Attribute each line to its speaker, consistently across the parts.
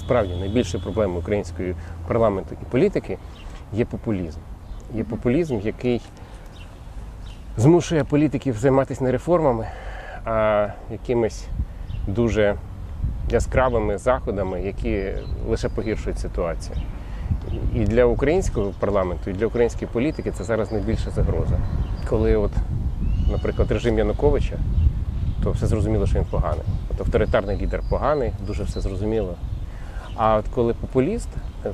Speaker 1: справді найбільшою проблемою української парламенту і політики є популізм. Є популізм, який змушує політиків займатися не реформами, а якимись дуже яскравими заходами, які лише погіршують ситуацію. І для українського парламенту, і для української політики це зараз найбільша загроза. Коли, от, наприклад, режим Януковича, то все зрозуміло, що він поганий. От авторитарний лідер поганий, дуже все зрозуміло. А от коли популіст,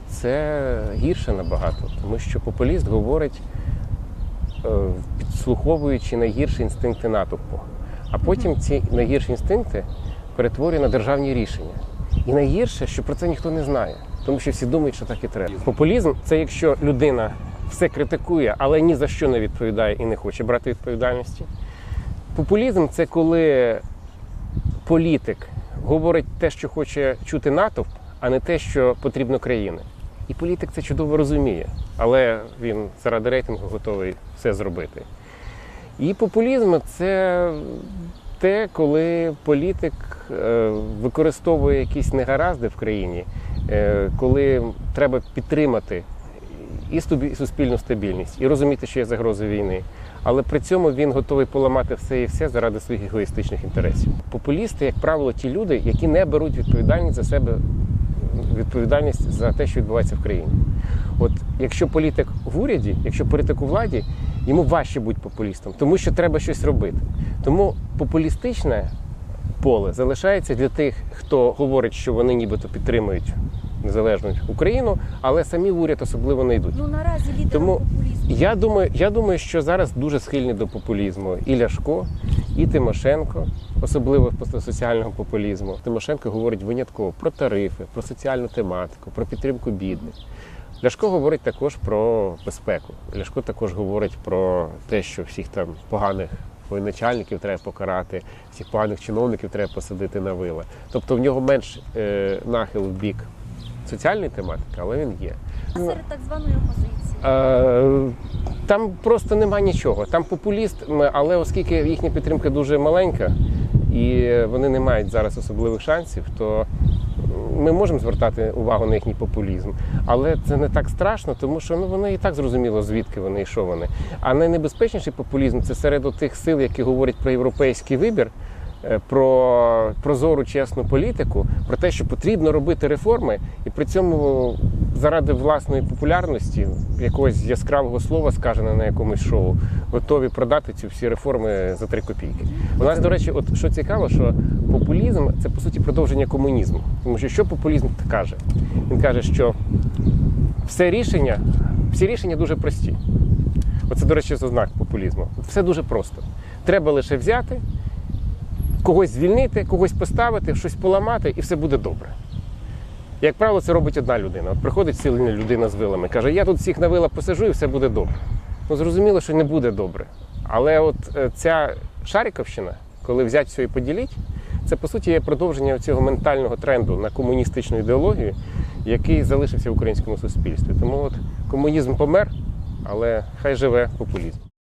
Speaker 1: це гірше набагато, тому що популіст говорить, е, підслуховуючи найгірші інстинкти натовпу. А потім ці найгірші інстинкти перетворює на державні рішення. І найгірше, що про це ніхто не знає, тому що всі думають, що так і треба. Популізм це якщо людина все критикує, але ні за що не відповідає і не хоче брати відповідальності. Популізм це коли політик говорить те, що хоче чути натовп, а не те, що потрібно країни. І політик це чудово розуміє, але він заради рейтингу готовий все зробити. І популізм це те, коли політик е, використовує якісь негаразди в країні, е, коли треба підтримати і суспільну стабільність, і розуміти, що є загрози війни. Але при цьому він готовий поламати все і все заради своїх егоїстичних інтересів. Популісти, як правило, ті люди, які не беруть відповідальність за себе, відповідальність за те, що відбувається в країні. От якщо політик в уряді, якщо політик у владі, йому важче бути популістом, тому що треба щось робити. Тому популістичне поле залишається для тих, хто говорить, що вони нібито підтримують незалежну Україну, але самі в уряд особливо не йдуть.
Speaker 2: Ну наразі лідером
Speaker 1: Тому
Speaker 2: популізму.
Speaker 1: Я думаю, я думаю, що зараз дуже схильні до популізму і Ляшко, і Тимошенко, особливо по соціального популізму. Тимошенко говорить винятково про тарифи, про соціальну тематику, про підтримку бідних. Ляшко говорить також про безпеку. Ляшко також говорить про те, що всіх там поганих воєначальників треба покарати, всіх поганих чиновників треба посадити на вила. Тобто в нього менш е, нахил в бік соціальної тематики, але він є.
Speaker 2: А серед так званої опозиції.
Speaker 1: Е, Там просто нема нічого. Там популіст, але оскільки їхня підтримка дуже маленька і вони не мають зараз особливих шансів, то ми можемо звертати увагу на їхній популізм. Але це не так страшно, тому що ну вони і так зрозуміло, звідки вони і що вони. А найнебезпечніший популізм це серед тих сил, які говорять про європейський вибір. е, Про прозору чесну політику, про те, що потрібно робити реформи, і при цьому заради власної популярності, якогось яскравого слова, сказане на якомусь шоу, готові продати ці всі реформи за три копійки. У нас, до речі, от що цікаво, що популізм це по суті продовження комунізму. Тому що що популізм каже? Він каже, що все рішення, всі рішення дуже прості. Оце, до речі, ознак популізму. Все дуже просто. Треба лише взяти, когось звільнити, когось поставити, щось поламати, і все буде добре. Як правило, це робить одна людина. От приходить сильна людина з вилами, каже, я тут всіх на вила посажу і все буде добре. Ну, зрозуміло, що не буде добре. Але от е, ця Шаріковщина, коли взять все і поділіть, це по суті є продовження цього ментального тренду на комуністичну ідеологію, який залишився в українському суспільстві. Тому от комунізм помер, але хай живе популізм.